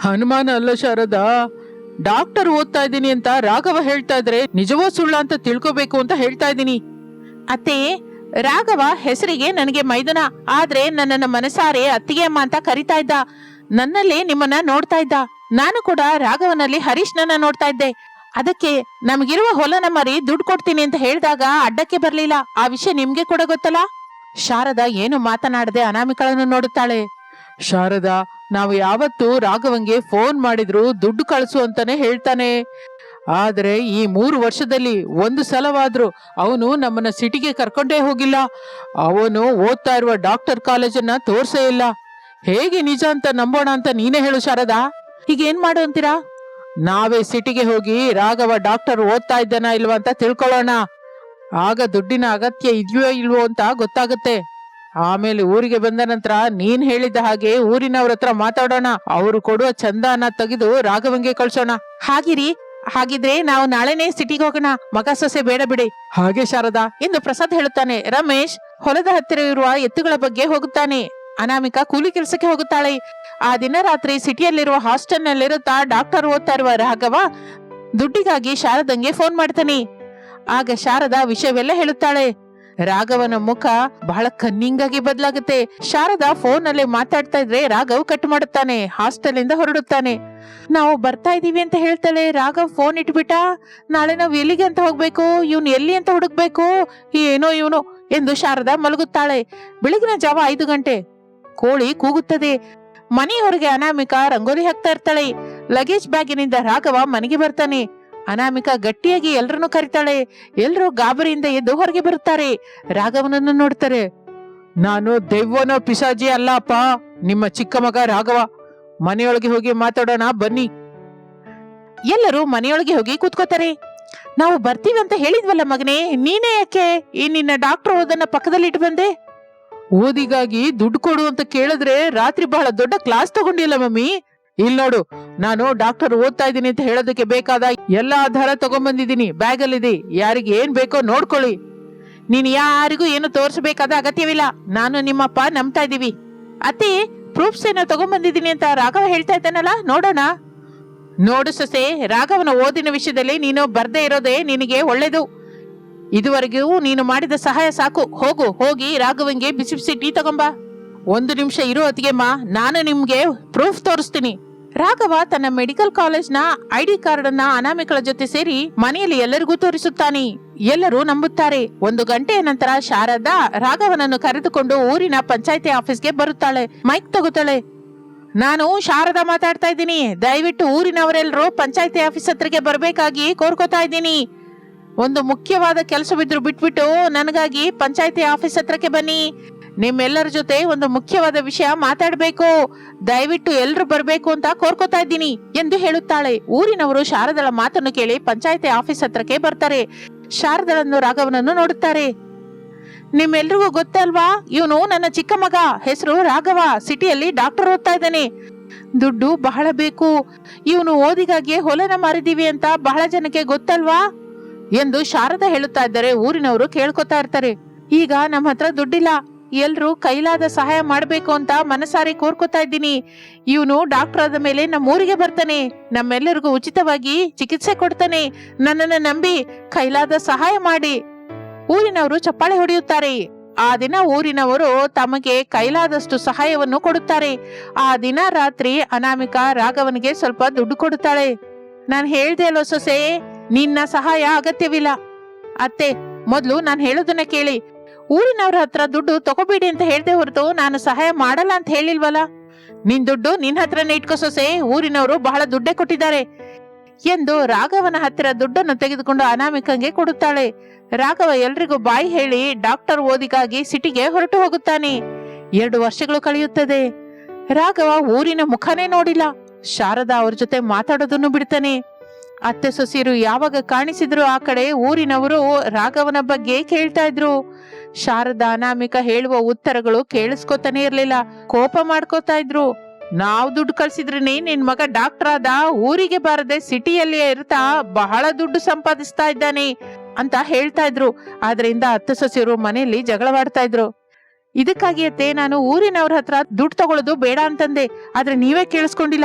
ಹನುಮಾನ ಅಲ್ಲ ಶಾರದಾ ಡಾಕ್ಟರ್ ಓದ್ತಾ ಇದ್ದೀನಿ ಅಂತ ರಾಘವ ಹೇಳ್ತಾ ಇದ್ರೆ ನಿಜವೋ ಸುಳ್ಳ ಅಂತ ತಿಳ್ಕೋಬೇಕು ಅಂತ ಹೇಳ್ತಾ ಇದ್ದೀನಿ. ಅತ್ತೆ ರಾಘವ ಹೆಸರಿಗೆ ನನಗೆ ಮೈದನ ಆದ್ರೆ ನನ್ನನ್ನ ಮನಸಾರೆ ಅತ್ತಿಗೆ ಅಮ್ಮ ಅಂತ ಕರಿತಾ ಇದ್ದ. ನನ್ನಲ್ಲಿ ನಿಮ್ಮನ್ನ ನೋಡ್ತಾ ಇದ್ದ. ನಾನು ಕೂಡ ರಾಘವನಲ್ಲಿ ಹರೀಶ್ನನ್ನ ನೋಡ್ತಾ ಇದ್ದೆ. ಅದಕ್ಕೆ ನಮಗಿರುವ ಹೊಲನ ಮರಿ ದುಡ್ಡು ಕೊಡ್ತೀನಿ ಅಂತ ಹೇಳಿದಾಗ ಅಡ್ಡಕ್ಕೆ ಬರ್ಲಿಲ್ಲ. ಆ ವಿಷಯ ನಿಮ್ಗೆ ಕೂಡ ಗೊತ್ತಲ್ಲ? ಶಾರದಾ ಏನು ಮಾತನಾಡದೆ ಅನಾಮಿಕಳನ್ನು ನೋಡುತ್ತಾಳೆ. ಶಾರದಾ, ನಾವು ಯಾವತ್ತು ರಾಘವಂಗೆ ಫೋನ್ ಮಾಡಿದ್ರು ದುಡ್ಡು ಕಳಿಸು ಅಂತಾನೆ ಹೇಳ್ತಾನೆ. ಆದರೆ ಈ ಮೂರು ವರ್ಷದಲ್ಲಿ ಒಂದು ಸಲವಾದ್ರೂ ಅವನು ನಮ್ಮನ್ನ ಸಿಟಿಗೆ ಕರ್ಕೊಂಡೇ ಹೋಗಿಲ್ಲ. ಅವನು ಓದ್ತಾ ಇರುವ ಡಾಕ್ಟರ್ ಕಾಲೇಜನ್ನ ತೋರ್ಸೇ ಇಲ್ಲ. ಹೇಗೆ ನಿಜ ಅಂತ ನಂಬೋಣ ಅಂತ ನೀನೇ ಹೇಳು ಶಾರದಾ. ಈಗ ಏನ್ ಮಾಡು ಅಂತೀರಾ? ನಾವೇ ಸಿಟಿಗೆ ಹೋಗಿ ರಾಘವ ಡಾಕ್ಟರ್ ಓದ್ತಾ ಇದ್ದಾನ ಇಲ್ವಾ ಅಂತ ತಿಳ್ಕೊಳ್ಳೋಣ. ಆಗ ದುಡ್ಡಿನ ಅಗತ್ಯ ಇದೆಯೋ ಇಲ್ವೋ ಅಂತ ಗೊತ್ತಾಗುತ್ತೆ. ಆಮೇಲೆ ಊರಿಗೆ ಬಂದ ನಂತರ ನೀನ್ ಹೇಳಿದ ಹಾಗೆ ಊರಿನವ್ರ ಹತ್ರ ಮಾತಾಡೋಣ. ಅವರು ಕೊಡುವ ಚಂದಾನ ತೆಗೆದು ರಾಘವಂಗೆ ಕಳ್ಸೋಣ. ಹಾಗಿರಿ. ಹಾಗಿದ್ರೆ ನಾವು ನಾಳೆನೇ ಸಿಟಿಗೆ ಹೋಗೋಣ. ಮಗ ಸೊಸೆ ಬೇಡ ಬಿಡಿ. ಹಾಗೆ ಶಾರದಾ. ಎಂದು ಪ್ರಸಾದ್ ಹೇಳುತ್ತಾನೆ. ರಮೇಶ್ ಹೊಲದ ಹತ್ತಿರ ಇರುವ ಎತ್ತುಗಳ ಬಗ್ಗೆ ಹೋಗುತ್ತಾನೆ. ಅನಾಮಿಕಾ ಕೂಲಿ ಕೆಲಸಕ್ಕೆ ಹೋಗುತ್ತಾಳೆ. ಆ ದಿನ ರಾತ್ರಿ ಸಿಟಿಯಲ್ಲಿರುವ ಹಾಸ್ಟೆಲ್ನಲ್ಲಿರುತ್ತಾ ಡಾಕ್ಟರ್ ಓದ್ತಾ ಇರುವ ರಾಘವ ದುಡ್ಡಿಗಾಗಿ ಶಾರದಂಗೆ ಫೋನ್ ಮಾಡ್ತಾನೆ. ಆಗ ಶಾರದಾ ವಿಷಯವೆಲ್ಲ ಹೇಳುತ್ತಾಳೆ. ರಾಘವನ ಮುಖ ಬಹಳ ಕನ್ನಿಂಗ್ ಆಗಿ ಬದಲಾಗುತ್ತೆ. ಶಾರದಾ ಫೋನ್ ಅಲ್ಲಿ ಮಾತಾಡ್ತಾ ಇದ್ರೆ ರಾಘವ್ ಕಟ್ ಮಾಡುತ್ತಾನೆ ಹಾಸ್ಟೆಲ್ ಇಂದ ಹೊರಡುತ್ತಾನೆ. ನಾವು ಬರ್ತಾ ಇದೀವಿ ಅಂತ ಹೇಳ್ತಾಳೆ, ರಾಘವ್ ಫೋನ್ ಇಟ್ಬಿಟ್ಟ, ನಾಳೆ ನಾವು ಎಲ್ಲಿಗೆ ಅಂತ ಹೋಗ್ಬೇಕು? ಇವ್ನು ಎಲ್ಲಿ ಅಂತ ಹುಡುಕ್ಬೇಕು? ಏನೋ ಇವನು, ಎಂದು ಶಾರದಾ ಮಲಗುತ್ತಾಳೆ. ಬೆಳಗಿನ ಜಾವ ಐದು ಗಂಟೆ. ಕೋಳಿ ಕೂಗುತ್ತದೆ. ಮನೆಯವರೆಗೆ ಅನಾಮಿಕಾ ರಂಗೋಲಿ ಹಾಕ್ತಾ ಇರ್ತಾಳೆ. ಲಗೇಜ್ ಬ್ಯಾಗಿನಿಂದ ರಾಘವ ಮನೆಗೆ ಬರ್ತಾನೆ. ಅನಾಮಿಕಾ ಗಟ್ಟಿಯಾಗಿ ಎಲ್ರನ್ನೂ ಕರಿತಾಳೆ. ಎಲ್ರೂ ಗಾಬರಿಯಿಂದ ಎದ್ದು ಹೊರಗೆ ಬರುತ್ತಾರೆ. ರಾಘವನನ್ನು ನೋಡ್ತಾರೆ. ನಾನು ದೆವ್ವನೋ ಪಿಸಾಜಿ ಅಲ್ಲ ಅಪ್ಪ ನಿಮ್ಮ ಚಿಕ್ಕ ಮಗ ರಾಘವ. ಮನೆಯೊಳಗೆ ಹೋಗಿ ಮಾತಾಡೋಣ, ಬನ್ನಿ. ಎಲ್ಲರೂ ಮನೆಯೊಳಗೆ ಹೋಗಿ ಕೂತ್ಕೋತಾರೆ ನಾವು ಬರ್ತೀವಿ ಅಂತ ಹೇಳಿದ್ವಲ್ಲ ಮಗನೇ, ನೀನೇ ಯಾಕೆ? ಈ ನಿನ್ನ ಡಾಕ್ಟರ್ ಓದನ್ನ ಪಕ್ಕದಲ್ಲಿ ಇಟ್ಟು ಬಂದೆ? ಓದಿಗಾಗಿ ದುಡ್ಡು ಕೊಡು ಅಂತ ಕೇಳಿದ್ರೆ ರಾತ್ರಿ ಬಹಳ ದೊಡ್ಡ ಕ್ಲಾಸ್ ತಗೊಂಡಿಲ್ಲ ಮಮ್ಮಿ. ಇಲ್ ನೋಡು, ನಾನು ಡಾಕ್ಟರ್ ಓದ್ತಾ ಇದ್ದೀನಿ ಅಂತ ಹೇಳೋದಕ್ಕೆ ಬೇಕಾದ ಎಲ್ಲ ಆಧಾರ ತಗೊಂಡ್ಬಂದಿದ್ದೀನಿ ಬ್ಯಾಗಲ್ಲಿದೆ. ಯಾರಿಗೆ ಏನ್ ಬೇಕೋ ನೋಡ್ಕೊಳ್ಳಿ. ನೀನ್ ಯಾರಿಗೂ ಏನು ತೋರಿಸಬೇಕಾದ ಅಗತ್ಯವಿಲ್ಲ. ನಾನು ನಿಮ್ಮಪ್ಪ ನಂಬ್ತಾ ಇದೀವಿ ಅತಿ ಪ್ರೂಫ್ಸ್ ಏನೋ ತಗೊಂಡ್ಬಂದಿದ್ದೀನಿ ಅಂತ ರಾಘವ ಹೇಳ್ತಾ ಇದ್ದಾನಲ್ಲ, ನೋಡೋಣ. ನೋಡು ಸೊಸೆ, ರಾಘವನ ಓದಿನ ವಿಷಯದಲ್ಲಿ ನೀನು ಬರ್ದೇ ಇರೋದೇ ನಿನಗೆ ಒಳ್ಳೇದು. ಇದುವರೆಗೂ ನೀನು ಮಾಡಿದ ಸಹಾಯ ಸಾಕು. ಹೋಗು. ಹೋಗಿ ರಾಘವನ್ಗೆ ಬಿಸಿ ಬಿಸಿ ಟೀ ತಗೊಂಬಾ. ಒಂದು ನಿಮಿಷ ಇರೋ ಹೊತ್ತಿಗೆ ಮಾ. ನಾನು ನಿಮ್ಗೆ ಪ್ರೂಫ್ ತೋರಿಸ್ತೀನಿ. ರಾಘವ ತನ್ನ ಮೆಡಿಕಲ್ ಕಾಲೇಜ್ನ ಐಡಿ ಕಾರ್ಡ್ ಅನ್ನ ಅನಾಮಿಕಳ ಜೊತೆ ಸೇರಿ ಮನೆಯಲ್ಲಿ ಎಲ್ಲರಿಗೂ ತೋರಿಸುತ್ತಾನೆ. ಎಲ್ಲರೂ ನಂಬುತ್ತಾರೆ. ಒಂದು ಗಂಟೆಯ ನಂತರ ಶಾರದಾ ರಾಘವನನ್ನು ಕರೆದುಕೊಂಡು ಊರಿನ ಪಂಚಾಯತಿ ಆಫೀಸ್ಗೆ ಬರುತ್ತಾಳೆ. ಮೈಕ್ ತಗೋತಾಳೆ. ನಾನು ಶಾರದಾ ಮಾತಾಡ್ತಾ ಇದ್ದೀನಿ. ದಯವಿಟ್ಟು ಊರಿನವರೆಲ್ಲರೂ ಪಂಚಾಯತಿ ಆಫೀಸ್ ಹತ್ರಕ್ಕೆ ಬರಬೇಕಾಗಿ ಕೋರ್ಕೋತಾ ಇದ್ದೀನಿ. ಒಂದು ಮುಖ್ಯವಾದ ಕೆಲಸವಿದ್ರು ಬಿಟ್ಬಿಟ್ಟು ನನಗಾಗಿ ಪಂಚಾಯತಿ ಆಫೀಸ್ ಹತ್ರಕ್ಕೆ ಬನ್ನಿ. ನಿಮ್ಮೆಲ್ಲರ ಜೊತೆ ಒಂದು ಮುಖ್ಯವಾದ ವಿಷಯ ಮಾತಾಡಬೇಕು. ದಯವಿಟ್ಟು ಎಲ್ರು ಬರಬೇಕು ಅಂತ ಕೋರ್ಕೋತಾ ಇದ್ದೀನಿ ಎಂದು ಹೇಳುತ್ತಾಳೆ. ಊರಿನವರು ಶಾರದಳ ಮಾತನ್ನು ಕೇಳಿ ಪಂಚಾಯತಿ ಆಫೀಸ್ ಹತ್ರಕ್ಕೆ ಬರ್ತಾರೆ. ಶಾರದಳನ್ನು ರಾಘವನನ್ನು ನೋಡುತ್ತಾರೆ. ನಿಮ್ಮೆಲ್ರಿಗೂ ಗೊತ್ತಲ್ವಾ? ಇವನು ನನ್ನ ಚಿಕ್ಕ ಮಗ. ಹೆಸರು ರಾಘವ. ಸಿಟಿಯಲ್ಲಿ ಡಾಕ್ಟರ್ ಓದ್ತಾ ಇದ್ದಾನೆ. ದುಡ್ಡು ಬಹಳ ಬೇಕು. ಇವನು ಓದಿಗಾಗಿ ಹೊಲನ ಮಾರಿದೀವಿ ಅಂತ ಬಹಳ ಜನಕ್ಕೆ ಗೊತ್ತಲ್ವಾ? ಎಂದು ಶಾರದಾ ಹೇಳುತ್ತಾ ಇದ್ದಾರೆ ಊರಿನವರು ಕೇಳ್ಕೊತಾ ಇರ್ತಾರೆ. ಈಗ ನಮ್ಮ ಹತ್ರ ದುಡ್ಡಿಲ್ಲ. ಎಲ್ರು ಕೈಲಾದ ಸಹಾಯ ಮಾಡ್ಬೇಕು ಅಂತ ಮನಸಾರಿ ಕೋರ್ಕೋತಾ ಇದ್ದೀನಿ. ಇವನು ಡಾಕ್ಟರ್ ಆದ ಮೇಲೆ ನಮ್ಮ ಊರಿಗೆ ಬರ್ತಾನೆ. ನಮ್ಮೆಲ್ಲರಿಗೂ ಉಚಿತವಾಗಿ ಚಿಕಿತ್ಸೆ ಕೊಡ್ತಾನೆ. ನನ್ನನ್ನ ನಂಬಿ ಕೈಲಾದ ಸಹಾಯ ಮಾಡಿ. ಊರಿನವರು ಚಪ್ಪಾಳೆ ಹೊಡೆಯುತ್ತಾರೆ. ಆ ದಿನ ಊರಿನವರು ತಮಗೆ ಕೈಲಾದಷ್ಟು ಸಹಾಯವನ್ನು ಕೊಡುತ್ತಾರೆ. ಆ ದಿನ ರಾತ್ರಿ ಅನಾಮಿಕಾ ರಾಘವನಿಗೆ ಸ್ವಲ್ಪ ದುಡ್ಡು ಕೊಡುತ್ತಾಳೆ. ನಾನು ಹೇಳ್ದೆ ಅಲ್ವ ಸೊಸೆ? ನಿನ್ನ ಸಹಾಯ ಅಗತ್ಯವಿಲ್ಲ. ಅತ್ತೆ, ಮೊದಲು ನಾನು ಹೇಳೋದನ್ನ ಕೇಳಿ. ಊರಿನವ್ರ ಹತ್ರ ದುಡ್ಡು ತಗೋಬೇಡಿ ಅಂತ ಹೇಳ್ದೆ ಹೊರತು ನಾನು ಸಹಾಯ ಮಾಡಲ್ಲ ಅಂತ ಹೇಳಿಲ್ವಲ್ಲ? ನಿನ್ ದುಡ್ಡು ನಿನ್ ಹತ್ರನೇ ಇಟ್ಕೋ ಸೊಸೆ, ಊರಿನವರು ಬಹಳ ದುಡ್ಡೇ ಕೊಟ್ಟಿದ್ದಾರೆ. ಎಂದು ರಾಘವನ ಹತ್ತಿರ ದುಡ್ಡನ್ನು ತೆಗೆದುಕೊಂಡು ಅನಾಮಿಕಂಗೆ ಕೊಡುತ್ತಾಳೆ. ರಾಘವ ಎಲ್ರಿಗೂ ಬಾಯಿ ಹೇಳಿ ಡಾಕ್ಟರ್ ಓದಿಗಾಗಿ ಸಿಟಿಗೆ ಹೊರಟು ಹೋಗುತ್ತಾನೆ. ಎರಡು ವರ್ಷಗಳು ಕಳೆಯುತ್ತದೆ. ರಾಘವ ಊರಿನ ಮುಖನೇ ನೋಡಿಲ್ಲ. ಶಾರದಾ ಅವ್ರ ಜೊತೆ ಮಾತಾಡೋದನ್ನು ಬಿಡ್ತಾನೆ. ಅತ್ತೆ ಸೊಸಿಯರು ಯಾವಾಗ ಕಾಣಿಸಿದ್ರು ಆ ಕಡೆ ಊರಿನವರು ರಾಘವನ ಬಗ್ಗೆ ಕೇಳ್ತಾ ಇದ್ರು? ಶಾರದಾ ಅನಾಮಿಕ ಹೇಳುವ ಉತ್ತರಗಳು ಕೇಳಿಸ್ಕೊತಾನೆ ಇರ್ಲಿಲ್ಲ. ಕೋಪ ಮಾಡ್ಕೋತಾ ಇದ್ರು. ನಾವ್ ದುಡ್ಡು ಕಳ್ಸಿದ್ರೆ ನಿನ್ ಮಗ ಡಾಕ್ಟರ್ ಆದ, ಊರಿಗೆ ಬಾರದೆ ಸಿಟಿಯಲ್ಲಿ ಇರ್ತಾ ಬಹಳ ದುಡ್ಡು ಸಂಪಾದಿಸ್ತಾ ಇದ್ದಾನೆ ಅಂತ ಹೇಳ್ತಾ ಇದ್ರು. ಆದ್ರಿಂದ ಅತ್ತೆ ಸೊಸೆಯರು ಮನೆಯಲ್ಲಿ ಜಗಳವಾಡ್ತಾ ಇದ್ರು. ಇದಕ್ಕಾಗಿ ಅತ್ತೆ, ನಾನು ಊರಿನವ್ರ ಹತ್ರ ದುಡ್ಡು ತಗೊಳ್ಳೋದು ಬೇಡ ಅಂತಂದೆ. ಆದ್ರೆ ನೀವೇ ಕೇಳಿಸ್ಕೊಂಡಿಲ್ಲ.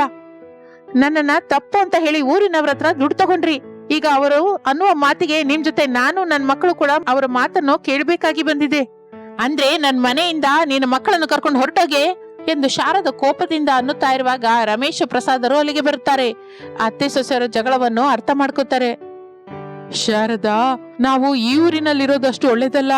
ನನ್ನನ್ನ ತಪ್ಪು ಅಂತ ಹೇಳಿ ಊರಿನವ್ರ ಹತ್ರ ದುಡ್ಡು ತಗೊಂಡ್ರಿ. ಈಗ ಅವರು ಅನ್ನುವ ಮಾತಿಗೆ ನಿಮ್ ಜೊತೆ ನಾನು ನನ್ನ ಮಕ್ಕಳು ಕೂಡ ಅವರ ಮಾತನ್ನು ಕೇಳಬೇಕಾಗಿ ಬಂದಿದೆ. ಅಂದ್ರೆ ನನ್ ಮನೆಯಿಂದ ನಿನ್ನ ಮಕ್ಕಳನ್ನು ಕರ್ಕೊಂಡು ಹೊರಟೋಗೆ ಎಂದು ಶಾರದ ಕೋಪದಿಂದ ಅನ್ನುತ್ತಾ ಇರುವಾಗ ರಮೇಶ್ ಪ್ರಸಾದರು ಅಲ್ಲಿಗೆ ಬರುತ್ತಾರೆ. ಅತ್ತೆ, ಸೊಸೆಯರ ಜಗಳವನ್ನು ಅರ್ಥ ಮಾಡ್ಕೋತಾರೆ. ಶಾರದಾ, ನಾವು ಈ ಊರಿನಲ್ಲಿರೋದಷ್ಟು ಒಳ್ಳೇದಲ್ಲ.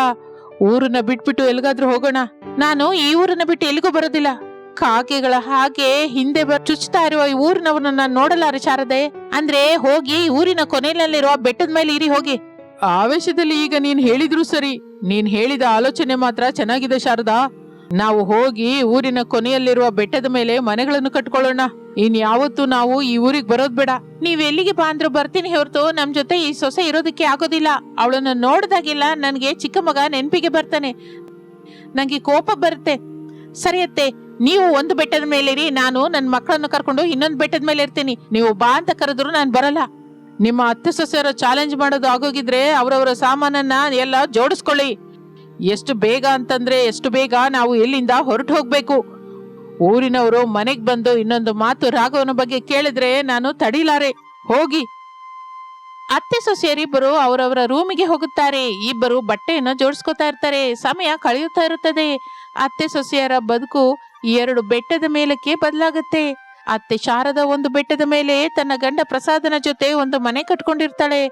ಊರನ್ನ ಬಿಟ್ಬಿಟ್ಟು ಎಲ್ಲಿಗಾದ್ರೂ ಹೋಗೋಣ. ನಾನು ಈ ಊರನ್ನ ಬಿಟ್ಟು ಎಲ್ಲಿಗೂ ಬರೋದಿಲ್ಲ. ಕಾಗೆಗಳ ಹಾಗೆ ಹಿಂದೆ ಚುಚ್ಚುತ್ತಾ ಚುಚ್ತಾ ಇರುವ ಈ ಊರಿನವರನ್ನ ನೋಡಲಾರೆ ಶಾರದೆ. ಅಂದ್ರೆ ಹೋಗಿ ಊರಿನ ಕೊನೆಯಲ್ಲಿರುವ ಬೆಟ್ಟದ ಮೇಲೆ ಇರಿ ಹೋಗಿ. ಆವೇಶದಲ್ಲಿ ಈಗ ನೀನ್ ಹೇಳಿದ್ರು ಸರಿ. ನೀನ್ ಹೇಳಿದ ಆಲೋಚನೆ ಮಾತ್ರ ಚೆನ್ನಾಗಿದೆ ಶಾರದಾ. ನಾವು ಹೋಗಿ ಊರಿನ ಕೊನೆಯಲ್ಲಿರುವ ಬೆಟ್ಟದ ಮೇಲೆ ಮನೆಗಳನ್ನು ಕಟ್ಕೊಳ್ಳೋಣ. ಇನ್ ಯಾವತ್ತು ನಾವು ಈ ಊರಿಗೆ ಬರೋದ್ ಬೇಡ. ನೀವ್ ಎಲ್ಲಿಗೆ ಬಾ ಅಂದ್ರೂ ಬರ್ತೀನಿ ಹೊರತು ನಮ್ ಜೊತೆ ಈ ಸೊಸೆ ಇರೋದಕ್ಕೆ ಆಗೋದಿಲ್ಲ. ಅವಳನ್ನ ನೋಡ್ದಾಗೆಲ್ಲ ನನ್ಗೆ ಚಿಕ್ಕ ಮಗ ನೆನ್ಪಿಗೆ ಬರ್ತಾನೆ. ನಂಗೆ ಕೋಪ ಬರುತ್ತೆ. ಸರಿಯತ್ತೆ ನೀವು ಒಂದು ಬೆಟ್ಟದ ಮೇಲೆ ಇರಿ, ನಾನು ನನ್ನ ಮಕ್ಕಳನ್ನು ಕರ್ಕೊಂಡು ಇನ್ನೊಂದು ಬೆಟ್ಟದ ಮೇಲೆ ಇರ್ತೀನಿ. ನೀವು ಬಾ ಅಂತ ಕರೆದ್ರು ನಾನು ಬರಲ್ಲ. ನಿಮ್ಮ ಅತ್ತೆ ಸೊಸೆಯರು ಚಾಲೆಂಜ್ ಮಾಡೋದು ಆಗೋಗಿದ್ರೆ ಅವರವರ ಸಾಮಾನನ್ನ ಎಲ್ಲ ಜೋಡಿಸ್ಕೊಳ್ಳಿ. ಎಷ್ಟು ಬೇಗ ಅಂತಂದ್ರೆ ಎಷ್ಟು ಬೇಗ ನಾವು ಎಲ್ಲಿಂದ ಹೊರಟು ಹೋಗ್ಬೇಕು. ಊರಿನವರು ಮನೆಗೆ ಬಂದು ಇನ್ನೊಂದು ಮಾತು ರಾಘವನ ಬಗ್ಗೆ ಕೇಳಿದ್ರೆ ನಾನು ತಡಿಲಾರೆ. ಹೋಗಿ. ಅತ್ತೆ ಸೊಸೆಯರಿಬ್ಬರು ಅವರವರ ರೂಮಿಗೆ ಹೋಗುತ್ತಾರೆ. ಇಬ್ಬರು ಬಟ್ಟೆಯನ್ನು ಜೋಡಿಸ್ಕೊತಾ ಇರ್ತಾರೆ. ಸಮಯ ಕಳೆಯುತ್ತಾ ಇರುತ್ತದೆ. ಅತ್ತೆ ಸೊಸೆಯರ ಬದುಕು ಎರಡು ಬೆಟ್ಟದ ಮೇಲಕ್ಕೆ ಬದಲಾಗುತ್ತೆ. ಅತ್ತೆ ಶಾರದ ಒಂದು ಬೆಟ್ಟದ ಮೇಲೆ ತನ್ನ ಗಂಡ ಪ್ರಸಾದನ ಜೊತೆ ಒಂದು ಮನೆ ಕಟ್ಕೊಂಡಿರ್ತಾಳೆ.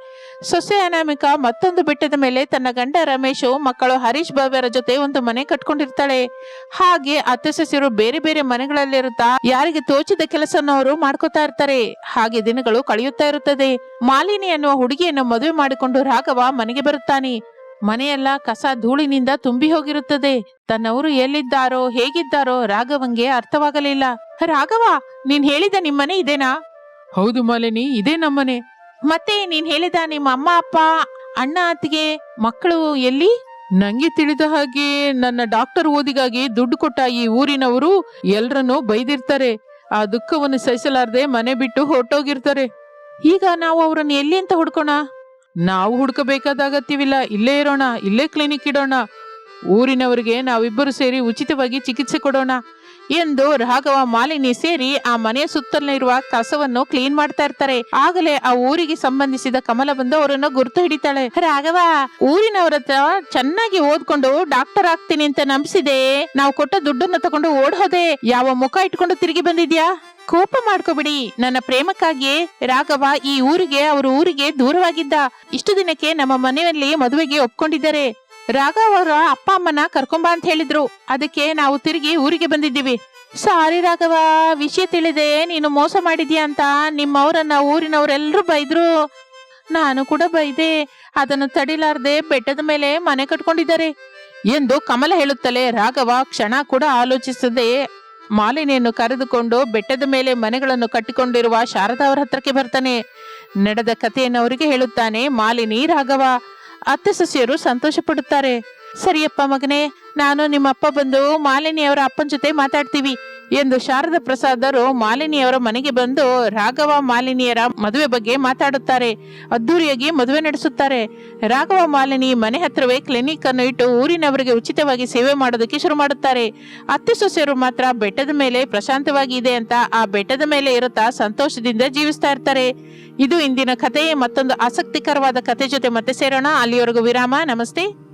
ಸೊಸೆ ಅನಾಮಿಕ ಮತ್ತೊಂದು ಬೆಟ್ಟದ ಮೇಲೆ ತನ್ನ ಗಂಡ ರಮೇಶು, ಮಕ್ಕಳು ಹರೀಶ್ ಬಾಬ್ಯರ ಜೊತೆ ಒಂದು ಮನೆ ಕಟ್ಕೊಂಡಿರ್ತಾಳೆ. ಹಾಗೆ ಅತ್ತೆ ಸೊಸೆಯರು ಬೇರೆ ಬೇರೆ ಮನೆಗಳಲ್ಲಿರುತ್ತಾ ಯಾರಿಗೆ ತೋಚಿದ ಕೆಲಸವನ್ನು ಅವರು ಮಾಡ್ಕೋತಾ ಇರ್ತಾರೆ. ಹಾಗೆ ದಿನಗಳು ಕಳೆಯುತ್ತಾ ಇರುತ್ತದೆ. ಮಾಲಿನಿ ಅನ್ನುವ ಹುಡುಗಿಯನ್ನು ಮದುವೆ ಮಾಡಿಕೊಂಡು ರಾಘವ ಮನೆಗೆ ಬರುತ್ತಾನೆ. ಮನೆಯೆಲ್ಲ ಕಸ ಧೂಳಿನಿಂದ ತುಂಬಿ ಹೋಗಿರುತ್ತದೆ. ತನ್ನವರು ಎಲ್ಲಿದ್ದಾರೋ ಹೇಗಿದ್ದಾರೋ ರಾಘವಂಗೆ ಅರ್ಥವಾಗಲಿಲ್ಲ. ರಾಘವ ನೀನ್ ಹೇಳಿದ ನಿಮ್ಮನೆ ಇದೇನಾ? ಹೌದು ಮಾಲಿನಿ ಇದೇ ನಮ್ಮನೆ. ಮತ್ತೆ ನೀನ್ ಹೇಳಿದ ನಿಮ್ಮ ಅಮ್ಮ ಅಪ್ಪ ಅಣ್ಣ ಅತ್ತಿಗೆ ಮಕ್ಕಳು ಎಲ್ಲಿ? ನಂಗೆ ತಿಳಿದ ಹಾಗೆ ನನ್ನ ಡಾಕ್ಟರ್ ಓದಿಗಾಗಿ ದುಡ್ಡು ಕೊಟ್ಟ ಈ ಊರಿನವರು ಎಲ್ರನ್ನೂ ಬೈದಿರ್ತಾರೆ. ಆ ದುಃಖವನ್ನು ಸಹಿಸಲಾರದೆ ಮನೆ ಬಿಟ್ಟು ಹೊರಟೋಗಿರ್ತಾರೆ. ಈಗ ನಾವು ಅವ್ರನ್ನ ಎಲ್ಲಿ ಅಂತ ಹುಡ್ಕೋಣ? ನಾವು ಹುಡುಕಬೇಕಾದ ಅಗತ್ಯವಿಲ್ಲ. ಇಲ್ಲೇ ಇರೋಣ, ಇಲ್ಲೇ ಕ್ಲಿನಿಕ್ ಇಡೋಣ. ಊರಿನವರಿಗೆ ನಾವಿಬ್ಬರು ಸೇರಿ ಉಚಿತವಾಗಿ ಚಿಕಿತ್ಸೆ ಕೊಡೋಣ. ಎಂದು ರಾಘವ ಮಾಲಿನಿ ಸೇರಿ ಆ ಮನೆಯ ಸುತ್ತಲಿರುವ ಕಸವನ್ನು ಕ್ಲೀನ್ ಮಾಡ್ತಾ ಇರ್ತಾರೆ. ಆಗಲೇ ಆ ಊರಿಗೆ ಸಂಬಂಧಿಸಿದ ಕಮಲ ಬಂದು ಅವರನ್ನು ಗುರ್ತು ಹಿಡಿತಾಳೆ. ರಾಘವ, ಊರಿನವರ ಹತ್ರ ಚೆನ್ನಾಗಿ ಓದ್ಕೊಂಡು ಡಾಕ್ಟರ್ ಆಗ್ತೀನಿ ಅಂತ ನಂಬಿಸಿದೆ. ನಾವು ಕೊಟ್ಟ ದುಡ್ಡನ್ನು ತಗೊಂಡು ಓಡ್ ಹೋದೆ ಯಾವ ಮುಖ ಇಟ್ಕೊಂಡು ತಿರುಗಿ ಬಂದಿದ್ಯಾ? ಕೋಪ ಮಾಡ್ಕೋಬಿಡಿ. ನನ್ನ ಪ್ರೇಮಕ್ಕಾಗಿಯೇ ರಾಘವ ಈ ಊರಿಗೆ, ಅವರ ಊರಿಗೆ ದೂರವಾಗಿದ್ದ. ಇಷ್ಟು ದಿನಕ್ಕೆ ನಮ್ಮ ಮನೆಯಲ್ಲಿ ಮದುವೆಗೆ ಒಪ್ಕೊಂಡಿದ್ದಾರೆ. ರಾಘವ ಅವರ ಅಪ್ಪ ಅಮ್ಮನ ಕರ್ಕೊಂಬ ಅಂತ ಹೇಳಿದ್ರು. ಅದಕ್ಕೆ ನಾವು ತಿರುಗಿ ಊರಿಗೆ ಬಂದಿದ್ದೀವಿ. ಸಾರಿ ರಾಘವ, ವಿಷಯ ತಿಳಿದೆ. ನೀನು ಮೋಸ ಮಾಡಿದ್ಯಾ ಅಂತ ನಿಮ್ಮವರನ್ನ ಊರಿನವರೆಲ್ಲರೂ ಬೈದ್ರು. ನಾನು ಕೂಡ ಬೈದೆ. ಅದನ್ನು ತಡಿಲಾರ್ದೆ ಬೆಟ್ಟದ ಮೇಲೆ ಮನೆ ಕಟ್ಕೊಂಡಿದ್ದಾರೆ. ಎಂದು ಕಮಲ ಹೇಳುತ್ತಲೇ ರಾಘವ ಕ್ಷಣ ಕೂಡ ಆಲೋಚಿಸದೆ ಮಾಲಿನಿಯನ್ನು ಕರೆದುಕೊಂಡು ಬೆಟ್ಟದ ಮೇಲೆ ಮನೆಗಳನ್ನು ಕಟ್ಟಿಕೊಂಡಿರುವ ಶಾರದಾ ಅವರ ಹತ್ರಕ್ಕೆ ಬರ್ತಾನೆ. ನಡೆದ ಕಥೆಯನ್ನು ಅವರಿಗೆ ಹೇಳುತ್ತಾನೆ, ಮಾಲಿನಿ ರಾಘವ. ಅತ್ತೆ ಸಸ್ಯರು ಸಂತೋಷ ಪಡುತ್ತಾರೆ ಸರಿಯಪ್ಪ ಮಗನೇ, ನಾನು ನಿಮ್ಮಪ್ಪ ಬಂದು ಮಾಲಿನಿಯವರ ಅಪ್ಪನ ಜೊತೆ ಮಾತಾಡ್ತೀವಿ. ಎಂದು ಶಾರದ ಪ್ರಸಾದರು ಮಾಲಿನಿಯವರ ಮನೆಗೆ ಬಂದು ರಾಘವ ಮಾಲಿನಿಯರ ಮದುವೆ ಬಗ್ಗೆ ಮಾತಾಡುತ್ತಾರೆ. ಅದ್ದೂರಿಯಾಗಿ ಮದುವೆ ನಡೆಸುತ್ತಾರೆ. ರಾಘವ ಮಾಲಿನಿ ಮನೆ ಹತ್ರವೇ ಕ್ಲಿನಿಕ್ ಅನ್ನು ಇಟ್ಟು ಊರಿನವರಿಗೆ ಉಚಿತವಾಗಿ ಸೇವೆ ಮಾಡೋದಕ್ಕೆ ಶುರು ಮಾಡುತ್ತಾರೆ. ಅತ್ತೆ ಸೊಸೆಯರು ಮಾತ್ರ ಬೆಟ್ಟದ ಮೇಲೆ ಪ್ರಶಾಂತವಾಗಿ ಇದೆ ಅಂತ ಆ ಬೆಟ್ಟದ ಮೇಲೆ ಇರುತ್ತಾ ಸಂತೋಷದಿಂದ ಜೀವಿಸ್ತಾ ಇರ್ತಾರೆ. ಇದು ಇಂದಿನ ಕಥೆಯೇ ಮತ್ತೊಂದು ಆಸಕ್ತಿಕರವಾದ ಕಥೆ ಜೊತೆ ಮತ್ತೆ ಸೇರೋಣ. ಅಲ್ಲಿವರೆಗೂ ವಿರಾಮ. ನಮಸ್ತೆ.